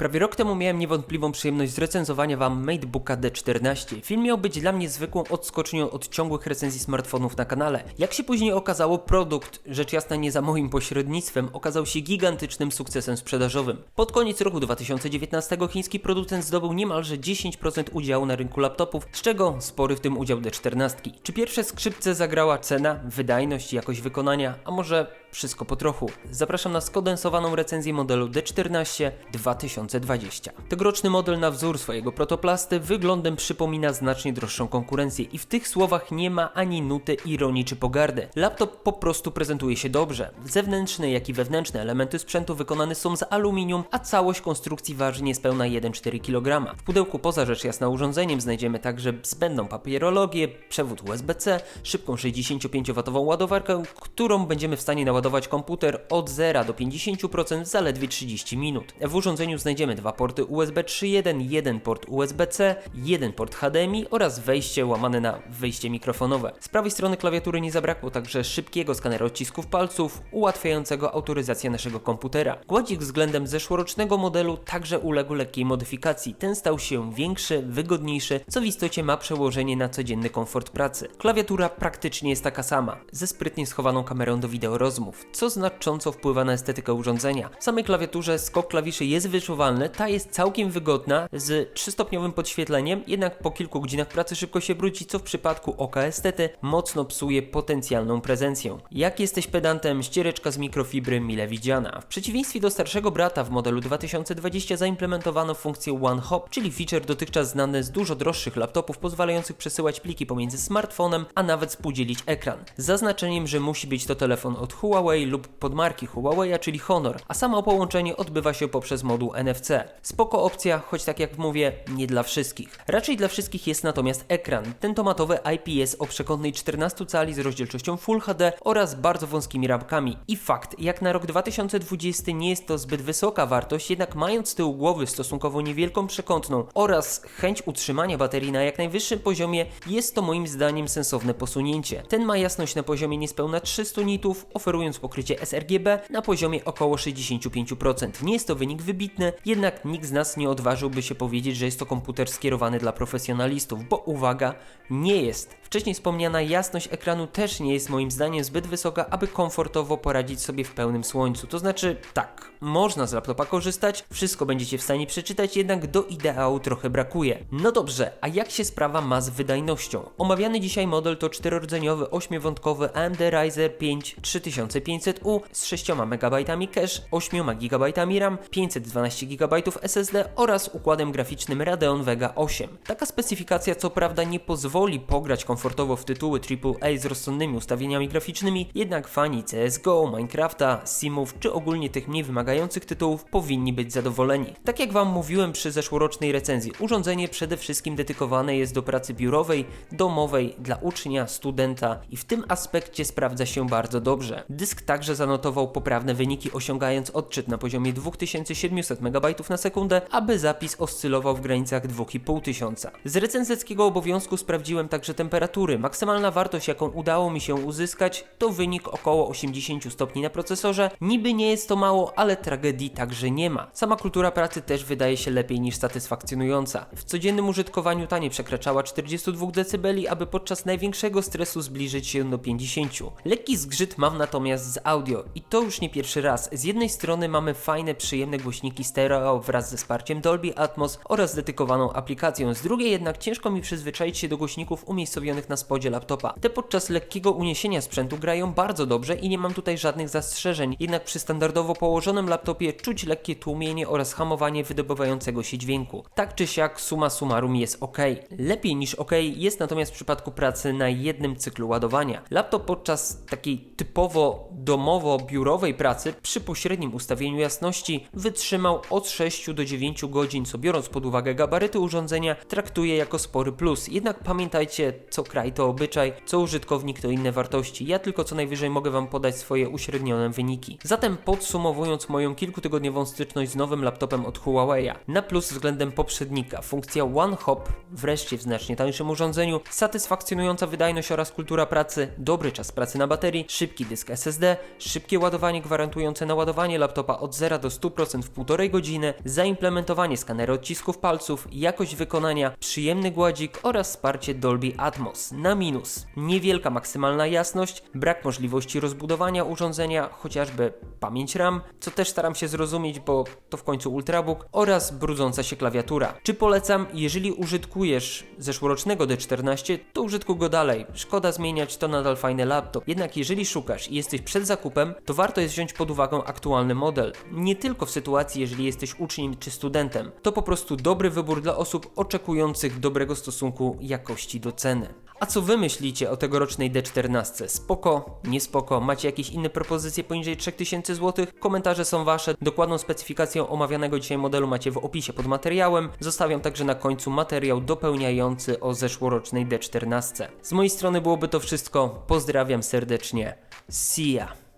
Prawie rok temu miałem niewątpliwą przyjemność zrecenzowania Wam MateBooka D14. Film miał być dla mnie zwykłą odskocznią od ciągłych recenzji smartfonów na kanale. Jak się później okazało, produkt, rzecz jasna nie za moim pośrednictwem, okazał się gigantycznym sukcesem sprzedażowym. Pod koniec roku 2019 chiński producent zdobył niemalże 10% udziału na rynku laptopów, z czego spory w tym udział D14. Czy pierwsze skrzypce zagrała cena, wydajność, jakość wykonania, a może wszystko po trochu? Zapraszam na skondensowaną recenzję modelu D14 2020. Tegoroczny model na wzór swojego protoplasty wyglądem przypomina znacznie droższą konkurencję i w tych słowach nie ma ani nuty ironii czy pogardy. Laptop po prostu prezentuje się dobrze. Zewnętrzne jak i wewnętrzne elementy sprzętu wykonane są z aluminium, a całość konstrukcji waży niespełna 1,4 kg. W pudełku poza rzecz jasna urządzeniem znajdziemy także zbędną papierologię, przewód USB-C, szybką 65W ładowarkę, którą będziemy w stanie naładować komputer od 0 do 50% w zaledwie 30 minut. W urządzeniu znajdziemy dwa porty USB 3.1, jeden port USB-C, jeden port HDMI oraz wejście łamane na wyjście mikrofonowe. Z prawej strony klawiatury nie zabrakło także szybkiego skanera odcisków palców, ułatwiającego autoryzację naszego komputera. Gładzik względem zeszłorocznego modelu także uległ lekkiej modyfikacji. Ten stał się większy, wygodniejszy, co w istocie ma przełożenie na codzienny komfort pracy. Klawiatura praktycznie jest taka sama, ze sprytnie schowaną kamerą do wideo rozmów, co znacząco wpływa na estetykę urządzenia. W samej klawiaturze skok klawiszy jest wyczuwalny, ta jest całkiem wygodna, z 3-stopniowym podświetleniem, jednak po kilku godzinach pracy szybko się brudzi, co w przypadku oka estety mocno psuje potencjalną prezencję. Jak jesteś pedantem, ściereczka z mikrofibry mile widziana. W przeciwieństwie do starszego brata w modelu 2020 zaimplementowano funkcję One Hop, czyli feature dotychczas znany z dużo droższych laptopów pozwalających przesyłać pliki pomiędzy smartfonem, a nawet współdzielić ekran. Z zaznaczeniem, że musi być to telefon od Huawei lub podmarki Huawei, czyli Honor, a samo połączenie odbywa się poprzez moduł NFC. Spoko opcja, choć tak jak mówię, nie dla wszystkich. Raczej dla wszystkich jest natomiast ekran. Ten tomatowy IPS o przekątnej 14 cali z rozdzielczością Full HD oraz bardzo wąskimi ramkami. I fakt, jak na rok 2020 nie jest to zbyt wysoka wartość, jednak mając z tyłu głowy stosunkowo niewielką przekątną oraz chęć utrzymania baterii na jak najwyższym poziomie, jest to moim zdaniem sensowne posunięcie. Ten ma jasność na poziomie niespełna 300 nitów, oferując pokrycie sRGB na poziomie około 65%. Nie jest to wynik wybitny, jednak nikt z nas nie odważyłby się powiedzieć, że jest to komputer skierowany dla profesjonalistów, bo uwaga, nie jest. Wcześniej wspomniana jasność ekranu też nie jest moim zdaniem zbyt wysoka, aby komfortowo poradzić sobie w pełnym słońcu. To znaczy, tak, można z laptopa korzystać, wszystko będziecie w stanie przeczytać, jednak do ideału trochę brakuje. No dobrze, a jak się sprawa ma z wydajnością? Omawiany dzisiaj model to czterordzeniowy, 8-wątkowy AMD Ryzen 5 3500U z 6 MB cache, 8 GB RAM, 512 GB SSD oraz układem graficznym Radeon Vega 8. Taka specyfikacja co prawda nie pozwoli pograć komfortowo w tytuły AAA z rozsądnymi ustawieniami graficznymi, jednak fani CSGO, Minecrafta, Simów czy ogólnie tych mniej wymagających tytułów powinni być zadowoleni. Tak jak Wam mówiłem przy zeszłorocznej recenzji, urządzenie przede wszystkim dedykowane jest do pracy biurowej, domowej, dla ucznia, studenta i w tym aspekcie sprawdza się bardzo dobrze. Dysk także zanotował poprawne wyniki, osiągając odczyt na poziomie 2700 MB na sekundę, aby zapis oscylował w granicach 2500. Z recenzeckiego obowiązku sprawdziłem także Maksymalna wartość, jaką udało mi się uzyskać, to wynik około 80 stopni na procesorze. Niby nie jest to mało, ale tragedii także nie ma. Sama kultura pracy też wydaje się lepiej niż satysfakcjonująca. W codziennym użytkowaniu ta nie przekraczała 42 dB, aby podczas największego stresu zbliżyć się do 50. Lekki zgrzyt mam natomiast z audio i to już nie pierwszy raz. Z jednej strony mamy fajne, przyjemne głośniki stereo wraz ze wsparciem Dolby Atmos oraz dedykowaną aplikacją, z drugiej jednak ciężko mi przyzwyczaić się do głośników umiejscowionych na spodzie laptopa. Te podczas lekkiego uniesienia sprzętu grają bardzo dobrze i nie mam tutaj żadnych zastrzeżeń, jednak przy standardowo położonym laptopie czuć lekkie tłumienie oraz hamowanie wydobywającego się dźwięku. Tak czy siak suma summarum jest ok. Lepiej niż ok jest natomiast w przypadku pracy na jednym cyklu ładowania. Laptop podczas takiej typowo domowo-biurowej pracy przy pośrednim ustawieniu jasności wytrzymał od 6 do 9 godzin, co biorąc pod uwagę gabaryty urządzenia traktuje jako spory plus. Jednak pamiętajcie, co kraj to obyczaj, co użytkownik to inne wartości. Ja tylko co najwyżej mogę Wam podać swoje uśrednione wyniki. Zatem podsumowując moją kilkutygodniową styczność z nowym laptopem od Huawei'a, na plus względem poprzednika, funkcja One Hop, wreszcie w znacznie tańszym urządzeniu, satysfakcjonująca wydajność oraz kultura pracy, dobry czas pracy na baterii, szybki dysk SSD, szybkie ładowanie gwarantujące naładowanie laptopa od 0 do 100% w 1,5 godziny, zaimplementowanie skaneru odcisków palców, jakość wykonania, przyjemny gładzik oraz wsparcie Dolby Atmos. Na minus niewielka maksymalna jasność, brak możliwości rozbudowania urządzenia, chociażby pamięć RAM, co też staram się zrozumieć, bo to w końcu Ultrabook, oraz brudząca się klawiatura. Czy polecam? Jeżeli użytkujesz zeszłorocznego D14, to użytkuj go dalej. Szkoda zmieniać, to nadal fajny laptop. Jednak jeżeli szukasz i jesteś przed zakupem, to warto jest wziąć pod uwagę aktualny model. Nie tylko w sytuacji, jeżeli jesteś uczniem czy studentem. To po prostu dobry wybór dla osób oczekujących dobrego stosunku jakości do ceny. A co wy myślicie o tegorocznej D14? Spoko, nie spoko? Macie jakieś inne propozycje poniżej 3000 zł? Komentarze są wasze. Dokładną specyfikację omawianego dzisiaj modelu macie w opisie pod materiałem. Zostawiam także na końcu materiał dopełniający o zeszłorocznej D14. Z mojej strony byłoby to wszystko. Pozdrawiam serdecznie. See ya!